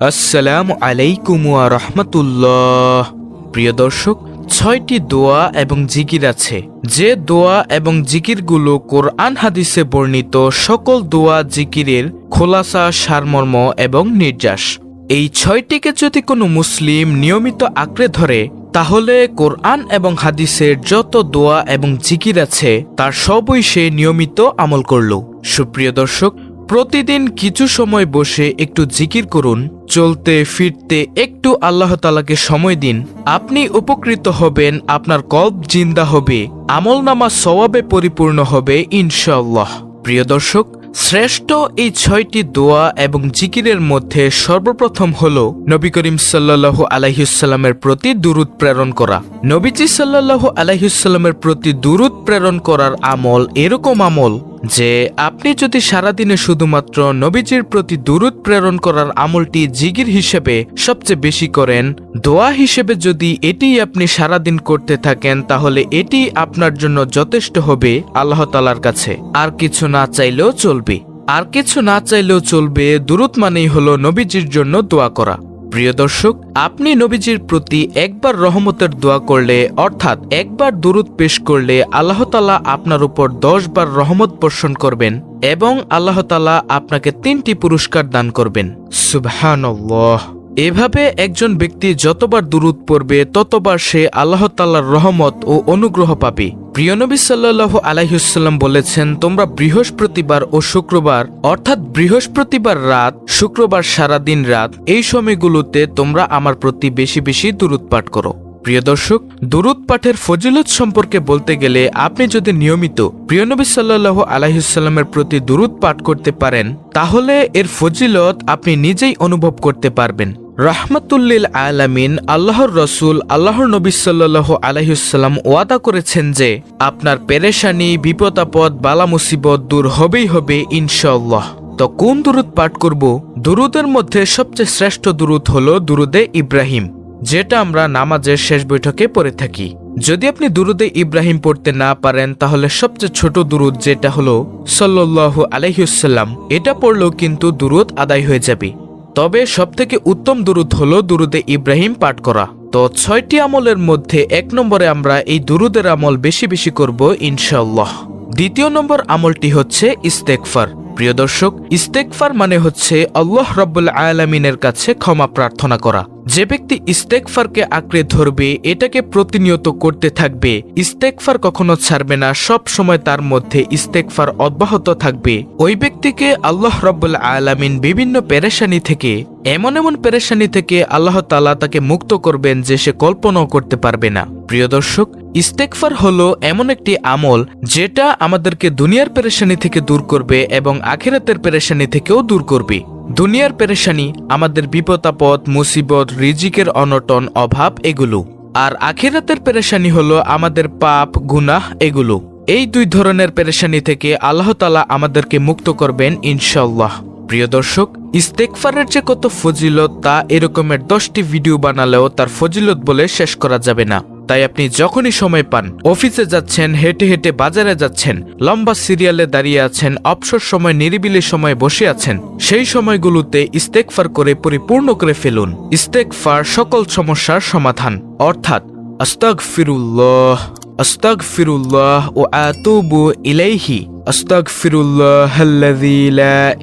আসসালামু আলাইকুম রহমতুল্লাহ। প্রিয় দর্শক, ছয়টি দোয়া এবং জিকির আছে। যে দোয়া এবং জিকিরগুলো কোরআন হাদিসে বর্ণিত সকল দোয়া জিকিরের খোলাসা, সারমর্ম এবং নির্যাস। এই ছয়টিকে যদি কোনো মুসলিম নিয়মিত আঁকড়ে ধরে, তাহলে কোরআন এবং হাদিসের যত দোয়া এবং জিকির আছে, তার সবই সে নিয়মিত আমল করল। সুপ্রিয় দর্শক প্রতিদিন কিছু সময় বসে একটু জিকির করুন, চলতে, ফিরতে, একটু আল্লাহ তালাকে সময় দিন। আপনি উপকৃত হবেন, আপনার কল্প জিন্দা হবে, আমল নামা সওয়াবে পরিপূর্ণ হবে ইনশাল্লাহ প্রিয় দর্শক, শ্রেষ্ঠ এই ছয়টি দোয়া এবং জিকিরের মধ্যে সর্বপ্রথম হল নবী করিম সাল্লাল্লাহু আলাইহুসাল্লামের প্রতি দুরুদ প্রেরণ করা। নবীজি সাল্লাল্লাহু আলাইহুসাল্লামের প্রতি দুরুদ প্রেরণ করার আমল এরকম আমল যে আপনি যদি সারাদিনে শুধুমাত্র নবীজির প্রতি দুরুদ প্রেরণ করার আমলটি জিগির হিসেবে সবচেয়ে বেশি করেন, দোয়া হিসেবে যদি এটি আপনি সারাদিন করতে থাকেন, তাহলে এটি আপনার জন্য যথেষ্ট হবে আল্লাহ তালার কাছে। আর কিছু না চাইলেও চলবে। আর কিছু না চাইলেও চলবে, দুরুদ মানেই হলো নবীজির জন্য দোয়া করা। প্রিয় দর্শক, আপনি নবীজির প্রতি একবার রহমতের দোয়া করলে, অর্থাৎ একবার দুরুদ পেশ করলে আল্লাহ তালা আপনার উপর দশ বার রহমত বর্ষণ করবেন এবং আল্লাহ তালা আপনাকে তিনটি পুরস্কার দান করবেন। সুবহানাল্লাহ। এভাবে একজন ব্যক্তি যতবার দুরুদ পড়বে, ততবার সে আল্লাহ তাল্লার রহমত ও অনুগ্রহ পাবে। প্রিয় নবী সাল্লাহ আলাইহুসাল্লাম বলেছেন, তোমরা বৃহস্পতিবার ও শুক্রবার, অর্থাৎ বৃহস্পতিবার রাত, শুক্রবার সারাদিন রাত, এই সময়গুলোতে তোমরা আমার প্রতি বেশি বেশি দুরুদ পাঠ করো। প্রিয় দর্শক, দুরুদ পাঠের ফজিলত সম্পর্কে বলতে গেলে আপনি যদি নিয়মিত প্রিয়নবী সাল্লাহ আলাইসাল্লামের প্রতি দুরুদ পাঠ করতে পারেন, তাহলে এর ফজিলত আপনি নিজেই অনুভব করতে পারবেন। রাহমাতুল্লিল আলামিন, আল্লাহর রসুল, আল্লাহর নবী সাল্লাহ আলাইসাল্লাম ওয়াদা করেছেন যে, আপনার পেরেশানি বিপদ আপদ বালা মুসিবত দূর হবেই হবে ইনশাল্লাহ তো কোন দুরুদ পাঠ করব? দুরুদের মধ্যে সবচেয়ে শ্রেষ্ঠ দুরুদ হল দুরুদে ইব্রাহিম, যেটা আমরা নামাজের শেষ বৈঠকে পড়ে থাকি। যদি আপনি দুরুদে ইব্রাহিম পড়তে না পারেন, তাহলে সবচেয়ে ছোট দুরুদ যেটা হলো সাল্লাল্লাহু আলাইহুসাল্লাম এটা পড়লেও কিন্তু দুরুদ আদায় হয়ে যাবে। তবে সবথেকে উত্তম দুরুদ হল দুরুদে ইব্রাহিম পাঠ করা। তো ছয়টি আমলের মধ্যে এক নম্বরে আমরা এই দুরুদের আমল বেশি বেশি করব ইনশাল্লাহ দ্বিতীয় নম্বর আমলটি হচ্ছে ইস্তেকফার প্রিয় দর্শক ইস্তেকফার মানে হচ্ছে আল্লাহ রব্বুল আয়ালামিনের কাছে ক্ষমা প্রার্থনা করা। যে ব্যক্তি ইস্তেকফারকে আঁকড়ে ধরবে, এটাকে প্রতিনিয়ত করতে থাকবে। ইস্তেকফার কখনো ছাড়বে না, সব সময় তার মধ্যে ইস্তেকফার অব্যাহত থাকবে। ওই ব্যক্তিকে আল্লাহ রব্বুল আয়ালামিন বিভিন্ন পেরেশানি থেকে, এমন এমন পেরেশানি থেকে আল্লাহ তালা তাকে মুক্ত করবেন যে সে কল্পনাও করতে পারবে না। প্রিয় দর্শক, ইস্তেকফার হলো এমন একটি আমল যেটা আমাদেরকে দুনিয়ার পেরেশানি থেকে দূর করবে এবং আখেরাতের পেরেশানি থেকেও দূর করবে। দুনিয়ার পেরেশানি, আমাদের বিপদাপদ মুসিবত, রিজিকের অনটন, অভাব এগুলো। আর আখিরাতের পেরেশানি হলো আমাদের পাপ, গুনাহ এগুলো। এই দুই ধরনের পেরেশানি থেকে আল্লাহ তালা আমাদেরকে মুক্ত করবেন ইনশাল্লাহ প্রিয় দর্শক ইস্তেকফারের যে কত ফজিলত তা এরকমের দশটি ভিডিও বানালেও তার ফজিলত বলে শেষ করা যাবে না। তাই আপনি যখনই সময় পান, অফিসে যাচ্ছেন, হেঁটে হেঁটে বাজারে যাচ্ছেন, লম্বা সিরিয়ালে দাঁড়িয়ে আছেন, অবসর সময়, নিরিবিলি সময় বসে আছেন, সেই সময়গুলোতে ইস্তেকফার করে পরিপূর্ণ করে ফেলুন। ইস্তেকফার সকল সমস্যার সমাধান। অর্থাৎ আস্তাক ফিরুল্লাহ আস্তাক ফিরুল্লাহ ও আতুবু ইলাইহি। আস্তাক ফিরুল্লাহ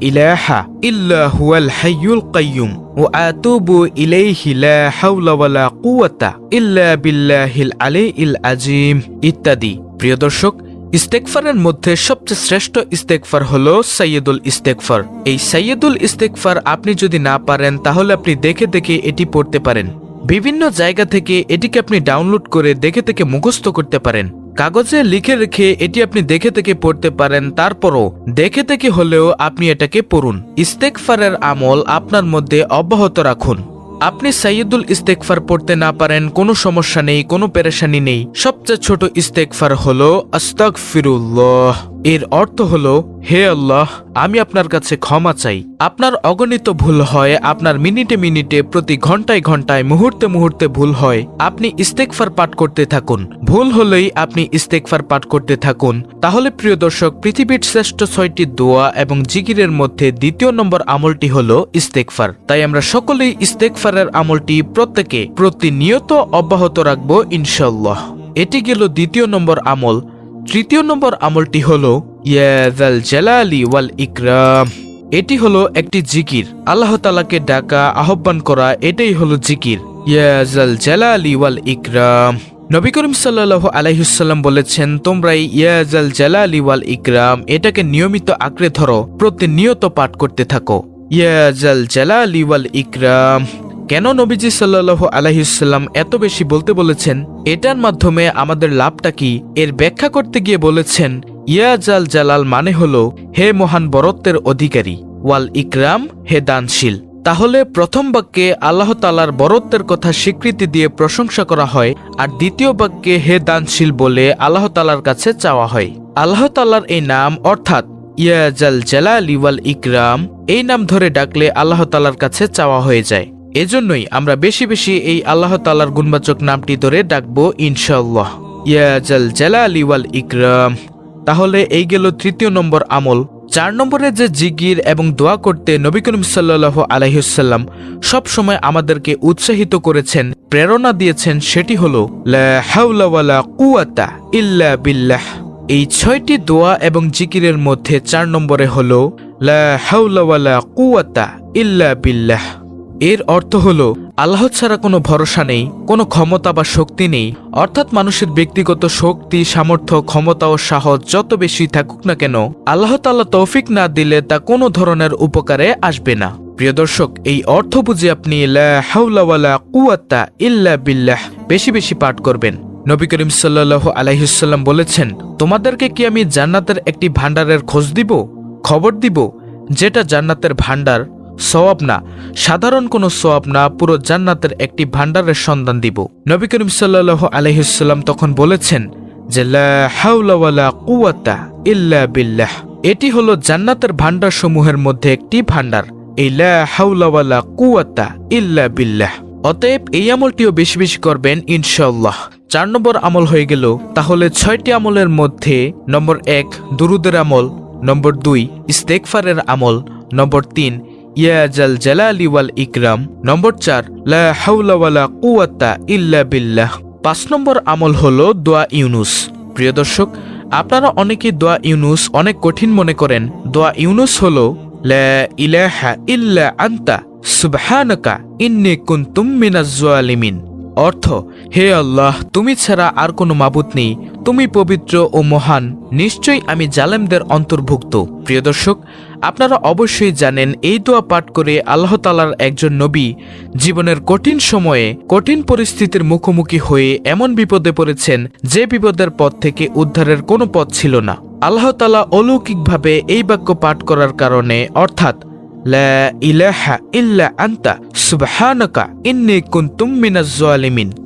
ইলাহা ইল্লাহুয়াল হাইয়ুল কাইয়ুম। ও আতুবু ইলাইহি লা হাওলা ওয়ালা ইল্লা বিল্লাহিল আলী ইল আজিম। ইত্যাদি। প্রিয় দর্শক ইস্তেকফারের মধ্যে সবচেয়ে শ্রেষ্ঠ ইস্তেকফার হল সৈয়দুল ইস্তেকফার এই সৈয়দুল ইস্তেকফার আপনি যদি না পারেন, তাহলে আপনি দেখে দেখে এটি পড়তে পারেন। বিভিন্ন জায়গা থেকে এটিকে আপনি ডাউনলোড করে দেখে থেকে মুখস্থ করতে পারেন। কাগজে লিখে রেখে এটি আপনি দেখে থেকে পড়তে পারেন, তারপরও দেখে থেকে হলেও আপনি এটাকে পড়ুন। ইস্তেকফারের আমল আপনার মধ্যে অব্যাহত রাখুন। আপনি সাইয়দুল ইস্তেকফার পড়তে না পারেন, কোনো সমস্যা নেই, কোনো পেরেশানি নেই। সবচেয়ে ছোট ইস্তেকফার হল আস্তাক ফিরুল্লাহ এর অর্থ হল, হে আল্লাহ, আমি আপনার কাছে ক্ষমা চাই। আপনার অগণিত ভুল হয়, আপনার মিনিটে মিনিটে, প্রতি ঘন্টায় ঘন্টায়, মুহূর্তে মুহূর্তে ভুল হয়। আপনি ইস্তেকফার পাঠ করতে থাকুন। ভুল হলেই আপনি ইস্তেকফার পাঠ করতে থাকুন। তাহলে, প্রিয় দর্শক, পৃথিবীর শ্রেষ্ঠ ছয়টি দোয়া এবং জিগিরের মধ্যে দ্বিতীয় নম্বর আমলটি হল ইস্তেকফার তাই আমরা সকলেই ইস্তেকফারের আমলটি প্রত্যেকে প্রতিনিয়ত অব্যাহত রাখব ইনশাল্লাহ এটি গেল দ্বিতীয় নম্বর আমল। তৃতীয় নম্বর আমলটি হল ইয়াজাল জালালি ওয়াল ইকরাম। এটি হলো একটি জিকির। আল্লাহ তালাকে ডাকা, আহ্বান করা, এটাই হলো জিকির। ইয়াজাল জালালি ওয়াল ইকরাম। নবী করিম সাল্লাহ আলাইহুসাল্লাম বলেছেন তোমরা ইয়াজাল জালালি ওয়াল ইকরাম, এটাকে নিয়মিত আঁকড়ে ধরো, প্রতিনিয়ত পাঠ করতে থাকো। ইয়াজাল জালালি ওয়াল ইকরাম। কেন নবীজি সাল্লাহ আলাইসাল্লাম এত বেশি বলতে বলেছেন? এটার মাধ্যমে আমাদের লাভটা কি? এর ব্যাখ্যা করতে গিয়ে বলেছেন ইয়াজাল জালাল মানে হল, হে মহান বরত্বের অধিকারী, ওয়াল ইকরাম, হে দানশীল। তাহলে প্রথম বাক্যে আল্লাহ তালার বরত্বের কথা স্বীকৃতি দিয়ে প্রশংসা করা হয়, আর দ্বিতীয় বাক্যে হে দানশীল বলে আল্লাহ তালার কাছে চাওয়া হয়। আল্লাহ তালার এই নাম অর্থাৎ ইয়াজাল জালালি ওয়াল ইকরাম, এই নাম ধরে ডাকলে আল্লাহ তালার কাছে চাওয়া হয়ে যায়। এজন্যই আমরা বেশি বেশি এই আল্লাহ তালার গুণবাচক নামটি ধরে ডাকবো ইনশাল্লাহ ইয়াজাল জালালি ওয়াল ইকরাম। তাহলে এই গেল তৃতীয় নম্বর আমল। চার নম্বরে যে জিগির এবং দোয়া করতে নবী করিম সাল্লাহ আলাইসাল্লাম সব সময় আমাদেরকে উৎসাহিত করেছেন, প্রেরণা দিয়েছেন সেটি হল কুয়াতা ইল্লা বিল্লাহ। এই ছয়টি দোয়া এবং জিকিরের মধ্যে চার নম্বরে হল, লা কুয়াতা ইল্লা বিল্লাহ। এর অর্থ হল, আল্লাহ ছাড়া কোনো ভরসা নেই, কোনো ক্ষমতা বা শক্তি নেই, অর্থাৎ মানুষের ব্যক্তিগত শক্তি, সামর্থ্য, ক্ষমতা ও সাহস যত বেশি থাকুক না কেন, আল্লাহ তাল্লাহ তৌফিক না দিলে তা কোনো ধরনের উপকারে আসবে না। প্রিয় দর্শক, এই অর্থ বুঝে আপনি কুয়াত্তা ইল্লা বিল্লাহ বেশি বেশি পাঠ করবেন। নবী করিম সাল্লাহ আলাইসাল্লাম বলেছেন, তোমাদেরকে কি আমি জান্নাতের একটি ভান্ডারের খোঁজ দিব? খবর দিব, যেটা জান্নাতের ভান্ডার সওয়াব না। সাধারণ কোনো সওয়াব না, পুরো জান্নাতের একটি ভান্ডারের সন্ধান দিব। নবী করিম সাল্লাহ আলহিসাল্লাম তখন বলেছেন যে ইল্লা বিল্লাহ। এটি হলো জান্নাতের ভান্ডার সমূহের মধ্যে একটি ভান্ডার এই লা হাওলা ওয়ালা ইল্লা বিল্লাহ। অতএব এই আমলটিও বেশি বেশি করবেন ইনশাল্লাহ চার নম্বর আমল হয়ে গেল, তাহলে ছয়টি আমলের মধ্যে নম্বর এক, দুরুদের আমল, নম্বর দুই ইস্তেকফারের আমল, নম্বর তিন ইয়াজাল জালালি ওয়াল ইকরাম, নম্বর চার, লা হাওলা ওয়ালা কুওয়াতা ইল্লা বিল্লাহ। পাঁচ নম্বর আমল হলো দোয়া ইউনুস। প্রিয় দর্শক, আপনারা অনেকে দোয়া ইউনুস অনেক কঠিন মনে করেন। দোয়া ইউনুস হলো, লা ইলাহা ইল্লা আন্তা, সুবহানাকা ইন্নী কুনতুম মিনাজ জালিমিন। অর্থ, হে আল্লাহ, তুমি ছাড়া আর কোনো মাবুত নেই। তুমি পবিত্র ও মহান, নিশ্চয়ই আমি জালেমদের অন্তর্ভুক্ত। প্রিয় দর্শক, আপনারা অবশ্যই জানেন এই দোয়া পাঠ করে আল্লাহ তালার একজন নবী জীবনের কঠিন সময়ে কঠিন পরিস্থিতির মুখোমুখি হয়ে এমন বিপদে পড়েছেন যে বিপদের পথ থেকে উদ্ধারের কোনো পথ ছিল না। আল্লাহ তালা অলৌকিকভাবে এই বাক্য পাঠ করার কারণে অর্থাৎ, লা ইলাহা ইন্নী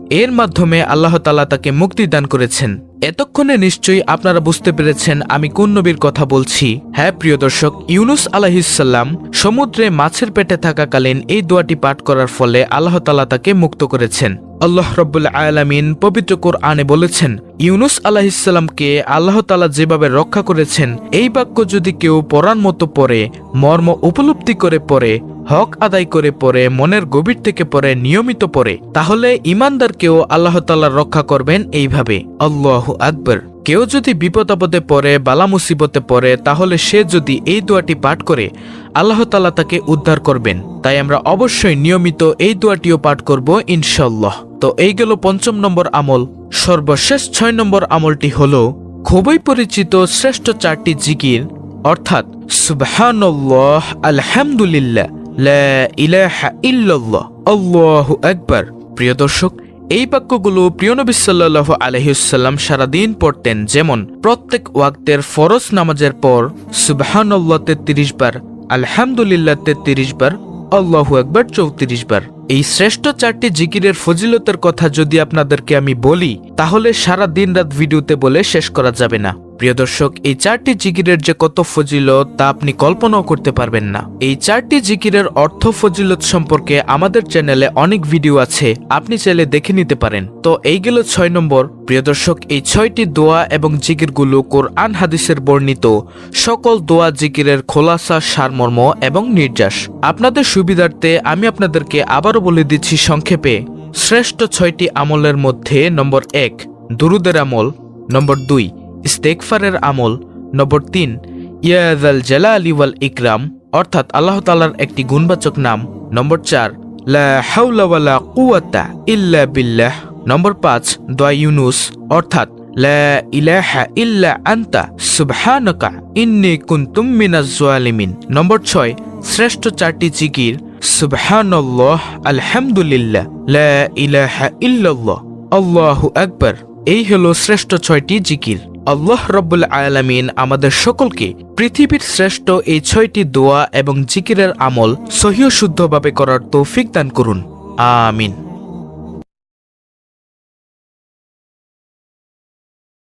এর মাধ্যমে আল্লাহ তাআলা তাকে মুক্তি দান করেছেন। এতক্ষণে নিশ্চয়ই আপনারা বুঝতে পেরেছেন আমি কোন নবীর কথা বলছি। হ্যাঁ প্রিয় দর্শক, ইউনুস আলাহিসাল্লাম সমুদ্রে মাছের পেটে থাকাকালীন এই দোয়াটি পাঠ করার ফলে আল্লাহ তাআলা তাকে মুক্ত করেছেন। আল্লাহ রব্বুল আলামিন পবিত্র কোরআনে বলেছেন, ইউনুস আলাহিসাল্লামকে আল্লাহ তালা যেভাবে রক্ষা করেছেন, এই বাক্য যদি কেউ পড়ার মতো পড়ে, মর্ম উপলব্ধি করে পড়ে হক আদায় করে পড়ে মনের গভীর থেকে পড়ে নিয়মিত পড়ে তাহলে ইমানদারকেও আল্লাহ তাল্লাহ রক্ষা করবেন এইভাবে। আল্লাহ আকবর। কেউ যদি বিপদ আপদে পড়ে, বালা মুসিবতে পড়ে, তাহলে সে যদি এই দোয়াটি পাঠ করে, আল্লাহ তালা তাকে উদ্ধার করবেন। তাই আমরা অবশ্যই নিয়মিত এই দোয়াটিও পাঠ করব ইনশাল্লাহ তো এই গেল পঞ্চম নম্বর আমল। সর্বশেষ ছয় নম্বর আমলটি হল, খুবই পরিচিত শ্রেষ্ঠ চারটি জিকির, অর্থাৎ সুবহানাল্লাহ, আলহামদুলিল্লাহ। ইলাহা ইল্লাল্লাহ। প্রিয় দর্শক, এই বাক্যগুলো প্রিয় নবী সাল্লাহ আলহিউসাল্লাম সারাদিন পড়তেন, যেমন প্রত্যেক ওয়াক্তের ফরজ নামাজের পর সুবহানাল্লাহ তেত্রিশ বার, আলহামদুলিল্লাহ তেত্রিশ বার, আল্লাহু একবার চৌত্রিশ বার। এই শ্রেষ্ঠ চারটি জিকিরের ফজিলতের কথা যদি আপনাদেরকে আমি বলি, তাহলে সারা দিন রাত ভিডিওতে বলে শেষ করা যাবে না। প্রিয় দর্শক, এই চারটি জিকিরের যে কত ফজিলত তা আপনি কল্পনাও করতে পারবেন না। এই চারটি জিকিরের অর্থ ফজিলত সম্পর্কে আমাদের চ্যানেলে অনেক ভিডিও আছে, আপনি চাইলে দেখে নিতে পারেন। তো এই গেল ছয় নম্বর। প্রিয় দর্শক, এই ছয়টি দোয়া এবং জিকিরগুলো কোরআন হাদিসের বর্ণিত। সকল দোয়া জিকিরের খোলাসা, সারমর্ম এবং নির্যাস। আপনাদের সুবিধার্থে আমি আপনাদেরকে আবারও বলে দিচ্ছি সংক্ষেপে। শ্রেষ্ঠ ছয়টি আমলের মধ্যে নম্বর এক, দুরুদের আমল। নম্বর দুই ইস্তেকফারের আমল নম্বর তিন ইয়াদাল জালা আলী ওয়াল ইকরাম, অর্থাৎ আল্লাহ তালার একটি গুণবাচক নাম। নম্বর চার, লা কুওয়াতা ইল্লা বিল্লাহ। নম্বর পাঁচ, দোয়া ইউনুস, অর্থাৎ আন্তা নম্বর ছয়, শ্রেষ্ঠ চারটি জিকির, সুবহানাল্লাহ, আলহামদুলিল্লাহ, লা এই হলো শ্রেষ্ঠ ছয়টি জিকির। আল্লাহ রব্বুল আয়ালামিন আমাদের সকলকে পৃথিবীর শ্রেষ্ঠ এই ছয়টি দোয়া এবং জিকিরের আমল সহিও শুদ্ধভাবে করার তৌফিক দান করুন। আমিন।